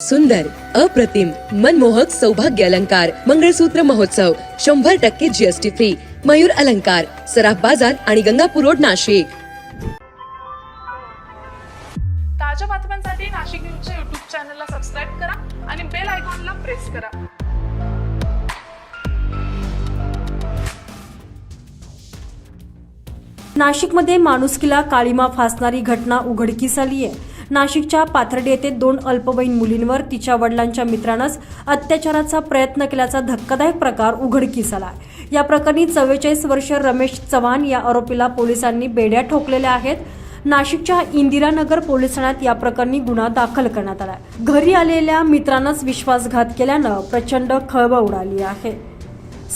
सुंदर अप्रतिम मनमोहक सौभाग्य अलंकार मंगळसूत्र महोत्सव शंभर टक्के जीएसटी फ्री मयूर अलंकार सराफ बाजार आणि गंगापूर रोड नाशिक. ताज्या बातम्यांसाठी नाशिक न्यूजच्या युट्यूब चॅनलला सबस्क्राईब करा आणि बेल आयकॉनला प्रेस करा. नाशिकमध्ये माणुसकीला काळीमा फासणारी घटना उघडकीस आली आहे नाशिकच्या पाथर्डी येथे दोन अल्पवयीन मुलींवर तिच्या वडिलांच्या मित्रानंच अत्याचाराचा प्रयत्न केल्याचा धक्कादायक प्रकार उघडकीस आला आहे. या प्रकरणी चव्वेचाळीस वर्ष रमेश चव्हाण या आरोपीला पोलिसांनी बेड्या ठोकलेल्या आहेत नाशिकच्या इंदिरानगर पोलीस ठाण्यात या प्रकरणी गुन्हा दाखल करण्यात आला आहे. घरी आलेल्या मित्रानंच विश्वासघात केल्यानं प्रचंड खळबळ उडाली आहे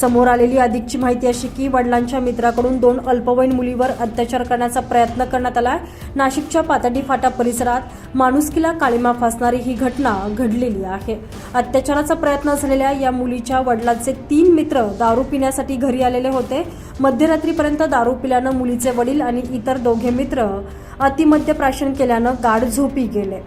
समोर आलेली अधिकची माहिती अशी की वडिलांच्या मित्राकडून दोन अल्पवयीन मुलीवर अत्याचार करण्याचा प्रयत्न करण्यात आला नाशिकच्या पातडी फाटा परिसरात माणुसकीला काळीमा फासणारी ही घटना घडलेली आहे. अत्याचाराचा प्रयत्न झालेल्या या मुलीच्या वडिलांचे तीन मित्र दारू पिण्यासाठी घरी आलेले होते. मध्यरात्रीपर्यंत दारू पिल्यानं मुलीचे वडील आणि इतर दोघे मित्र अतिमद्यप्राशन केल्यानं गाढ झोपी गेले.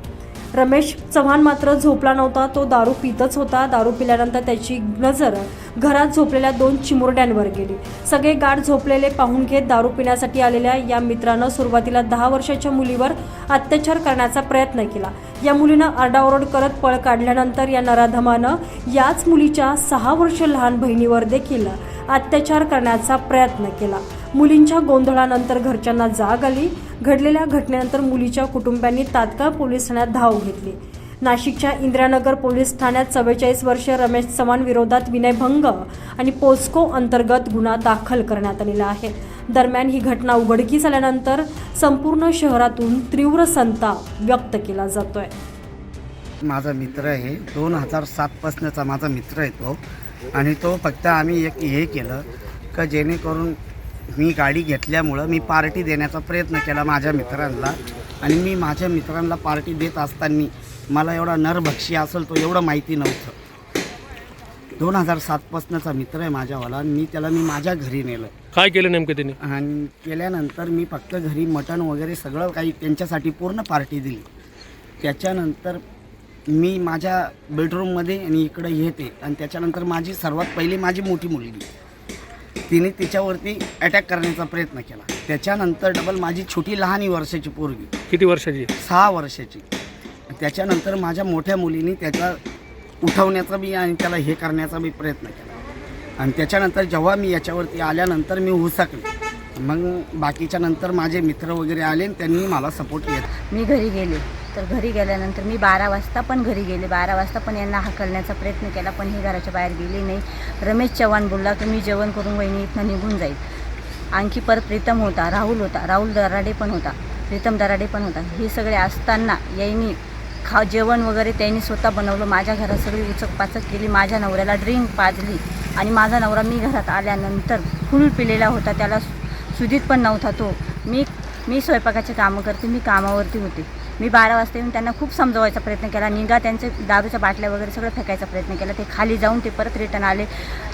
रमेश चव्हाण मात्र झोपला नव्हता. तो दारू पितच होता. दारू पिल्यानंतर त्याची नजर घरात झोपलेल्या दोन चिमुरड्यांवर गेली. सगळे गाठ झोपलेले पाहून घेत दारू पिण्यासाठी आलेल्या या मित्रानं सुरुवातीला दहा वर्षाच्या मुलीवर अत्याचार करण्याचा प्रयत्न केला. या मुलीनं आरडाओरड करत पळ काढल्यानंतर या नराधमानं याच मुलीच्या सहा वर्ष लहान बहिणीवर देखील अत्याचार करण्याचा प्रयत्न केला. मुलींच्या गोंधळानंतर घरच्यांना जाग आली. घडलेल्या घटनेनंतर मुलीच्या कुटुंबियांनी तात्काळ पोलीस ठाण्यात धाव घेतली. नाशिकच्या इंदिरानगर पोलीस ठाण्यात चव्वेचाळीस वर्ष रमेश चव्हाण विरोधात विनयभंग आणि पोस्को अंतर्गत गुन्हा दाखल करण्यात आलेला आहे. दरम्यान ही घटना उघडकीस आल्यानंतर संपूर्ण शहरातून तीव्र संताप व्यक्त केला जातोय. माझा मित्र आहे. दोन हजार सातपासनचा माझा मित्र आहे तो. आणि तो फक्त आम्ही एक हे केलं का जेणेकरून मी गाडी घेतल्यामुळं मी पार्टी देण्याचा प्रयत्न केला माझ्या मित्रांना. आणि मी माझ्या मित्रांना पार्टी देत असताना मला एवढा नरभक्षी असेल तो एवढं माहिती नव्हतं. दोन हजार सातपासनंचा मित्र आहे माझ्यावाला. आणि मी त्याला मी माझ्या घरी नेलं. काय केलं नेमकं त्यांनी? आणि केल्यानंतर मी फक्त घरी मटण वगैरे सगळं काही त्यांच्यासाठी पूर्ण पार्टी दिली. त्याच्यानंतर मी माझ्या बेडरूममध्ये आणि इकडं येते आणि त्याच्यानंतर माझी सर्वात पहिली माझी मोठी मुलगी. तिने तिच्यावरती अटॅक करण्याचा प्रयत्न केला. त्याच्यानंतर डबल माझी छोटी लहानी वर्षाची पोरगी. किती वर्षाची? सहा वर्षाची. त्याच्यानंतर माझ्या मोठ्या मुलीने त्याचा उठवण्याचा बी आणि त्याला हे करण्याचा बी प्रयत्न केला. आणि त्याच्यानंतर जेव्हा मी याच्यावरती आल्यानंतर मी हुसकले. मग बाकीच्या नंतर माझे मित्र वगैरे आले आणि त्यांनी मला सपोर्ट केला. मी घरी गेले. तर घरी गेल्यानंतर मी बारा वाजता पण घरी गेले. बारा वाजता पण यांना हाकलण्याचा प्रयत्न केला पण हे घराच्या बाहेर गेले नाही. रमेश चव्हाण बोलला की मी जेवण करून वहिनी इथनं निघून जाईल. आणखी परत प्रीतम होता राहुल होता राहुल दराडे पण होता प्रीतम दराडे पण होता. हे सगळे असताना यांनी खा जेवण वगैरे त्यांनी स्वतः बनवलं. माझ्या घरात सगळी उचक पाचक केली. माझ्या नवऱ्याला ड्रिंक पाजली. आणि माझा नवरा मी घरात आल्यानंतर फुल पिलेला होता. त्याला सुजित पण नव्हता तो. मी मी स्वयंपाकाचे कामं करते मी कामावरती होते. मी बारा वाजता येऊन त्यांना खूप समजवायचा प्रयत्न केला. निघा त्यांचे दारूच्या बाटल्या वगैरे सगळं फेकायचा प्रयत्न केला. ते खाली जाऊन ते परत रिटर्न आले.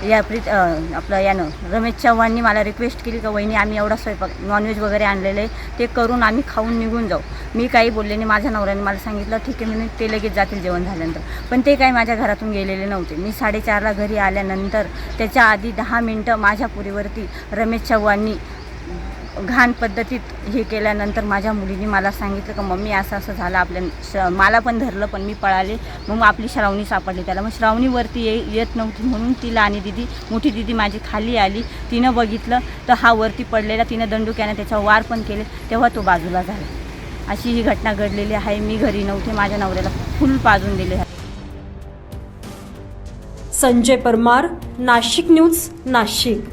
या प्रीत आपलं यानं रमेश चव्हाणनी मला रिक्वेस्ट केली का वहिनी आम्ही एवढा स्वयंपाक नॉनव्हेज वगैरे आणलेलं आहे. ते करून आम्ही खाऊन निघून जाऊ. मी काही बोलले नाही. माझ्या नवऱ्याने मला सांगितलं ठीक आहे म्हणून ते लगेच जातील जेवण झाल्यानंतर. पण ते काही माझ्या घरातून गेलेले नव्हते. मी साडेचारला घरी आल्यानंतर त्याच्या आधी दहा मिनटं माझ्या पुरीवरती रमेश चव्हाणनी घाण पद्धतीत हे केल्यानंतर माझ्या मुलीने मला सांगितलं का मम्मी असं असं झालं आपल्या श मला पण धरलं पण मी पळाले. मग आपली श्रावणी सापडली त्याला. मग श्रावणीवरती ये येत नव्हती म्हणून तिला आणि दिदी मोठी दिदी माझी खाली आली. तिनं बघितलं तर हा वरती पडलेला तिनं दंडुक्यानं त्याच्यावर वार पण केले. तेव्हा तो बाजूला झाला. अशी ही घटना घडलेली आहे. मी घरी नव्हते. माझ्या नवऱ्याला फुल पाजून दिले आहे. संजय परमार नाशिक न्यूज नाशिक.